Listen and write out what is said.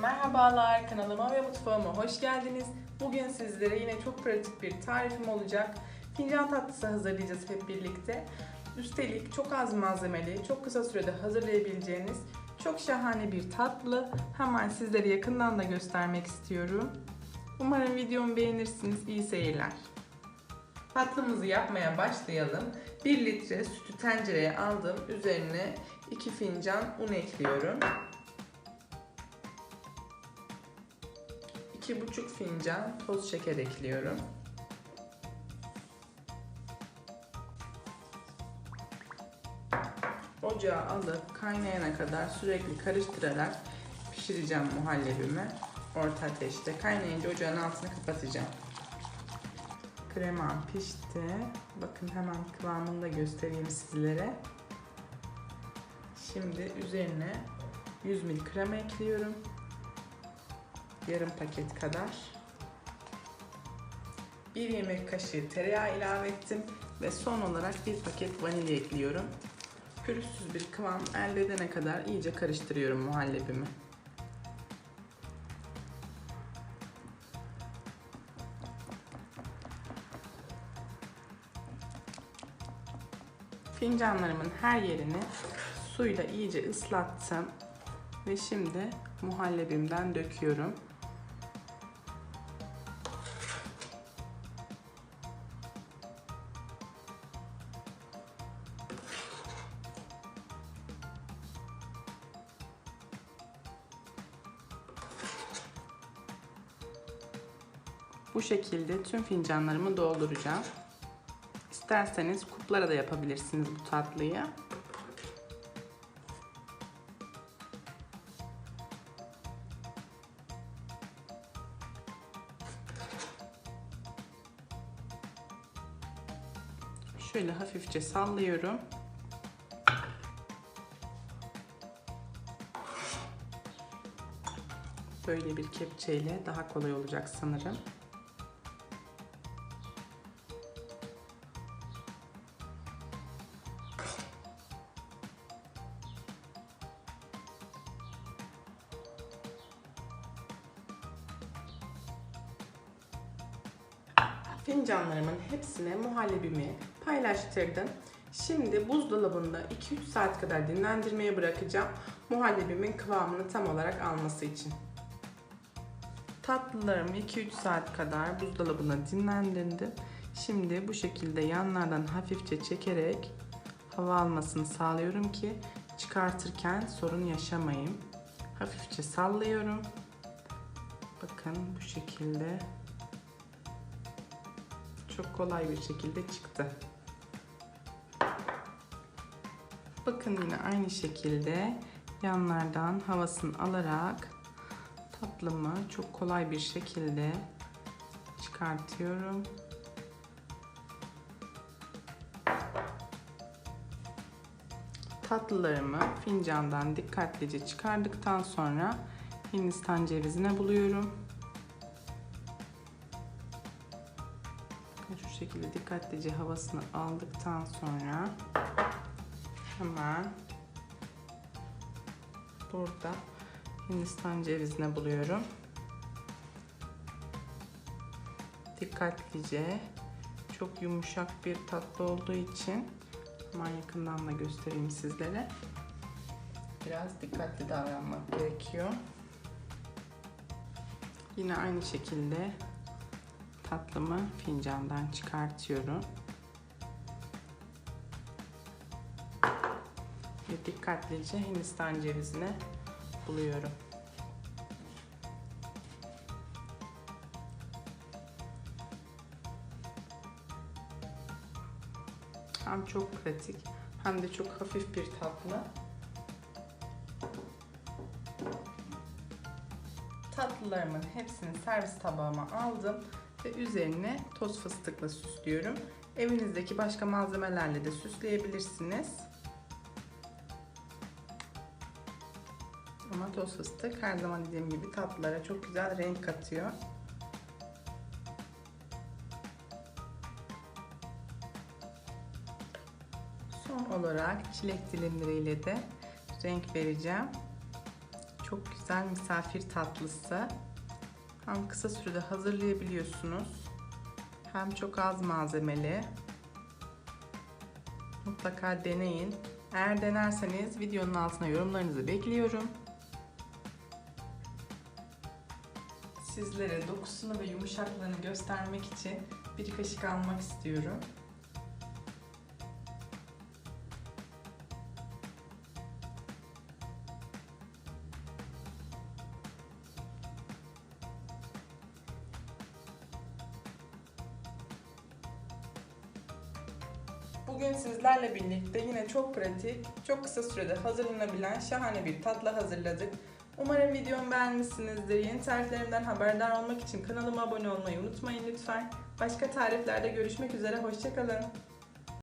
Merhabalar kanalıma ve mutfağıma hoş geldiniz. Bugün sizlere yine çok pratik bir tarifim olacak. Fincan tatlısı hazırlayacağız hep birlikte. Üstelik çok az malzemeli, çok kısa sürede hazırlayabileceğiniz çok şahane bir tatlı. Hemen sizlere yakından da göstermek istiyorum. Umarım videomu beğenirsiniz. İyi seyirler. Tatlımızı yapmaya başlayalım. 1 litre sütü tencereye aldım. Üzerine 2 fincan un ekliyorum. 2,5 fincan toz şeker ekliyorum. Ocağa alıp kaynayana kadar sürekli karıştırarak pişireceğim muhallebimi. Orta ateşte. Kaynayınca ocağın altını kapatacağım. Kremam pişti. Bakın hemen kıvamını da göstereyim sizlere. Şimdi üzerine 100 ml krema ekliyorum. Yarım paket kadar. 1 yemek kaşığı tereyağı ilave ettim ve son olarak bir paket vanilya ekliyorum. Pürüzsüz bir kıvam elde edene kadar iyice karıştırıyorum muhallebimi. Fincanlarımın her yerini suyla iyice ıslattım ve şimdi muhallebimden döküyorum. Bu şekilde tüm fincanlarımı dolduracağım. İsterseniz kuplara da yapabilirsiniz bu tatlıyı. Şöyle hafifçe sallıyorum. Böyle bir kepçeyle daha kolay olacak sanırım. Fincanlarımın hepsine muhallebimi paylaştırdım. Şimdi buzdolabında 2-3 saat kadar dinlendirmeye bırakacağım. Muhallebimin kıvamını tam olarak alması için. Tatlılarımı 2-3 saat kadar buzdolabına dinlendirdim. Şimdi bu şekilde yanlardan hafifçe çekerek hava almasını sağlıyorum ki çıkartırken sorun yaşamayayım. Hafifçe sallıyorum. Bakın bu şekilde çok kolay bir şekilde çıktı. Bakın yine aynı şekilde yanlardan havasını alarak tatlımı çok kolay bir şekilde çıkartıyorum. Tatlılarımı fincandan dikkatlice çıkardıktan sonra Hindistan cevizine buluyorum. Şekilde dikkatlice havasını aldıktan sonra hemen burada Hindistan cevizine buluyorum. Dikkatlice çok yumuşak bir tatlı olduğu için hemen yakından da göstereyim sizlere. Biraz dikkatli davranmak gerekiyor. Yine aynı şekilde tatlımı fincandan çıkartıyorum. Ve dikkatlice Hindistan cevizine buluyorum. Hem çok pratik hem de çok hafif bir tatlı. Tatlılarımın hepsini servis tabağıma aldım ve üzerine toz fıstıkla süslüyorum. Evinizdeki başka malzemelerle de süsleyebilirsiniz. Ama toz fıstık her zaman dediğim gibi tatlılara çok güzel renk katıyor. Son olarak çilek dilimleriyle de renk vereceğim. Çok güzel misafir tatlısı. Hem kısa sürede hazırlayabiliyorsunuz. Hem çok az malzemeli. Mutlaka deneyin. Eğer denerseniz videonun altına yorumlarınızı bekliyorum. Sizlere dokusunu ve yumuşaklığını göstermek için bir kaşık almak istiyorum. Bugün sizlerle birlikte yine çok pratik, çok kısa sürede hazırlanabilen şahane bir tatlı hazırladık. Umarım videomu beğenmişsinizdir. Yeni tariflerimden haberdar olmak için kanalıma abone olmayı unutmayın lütfen. Başka tariflerde görüşmek üzere, hoşçakalın.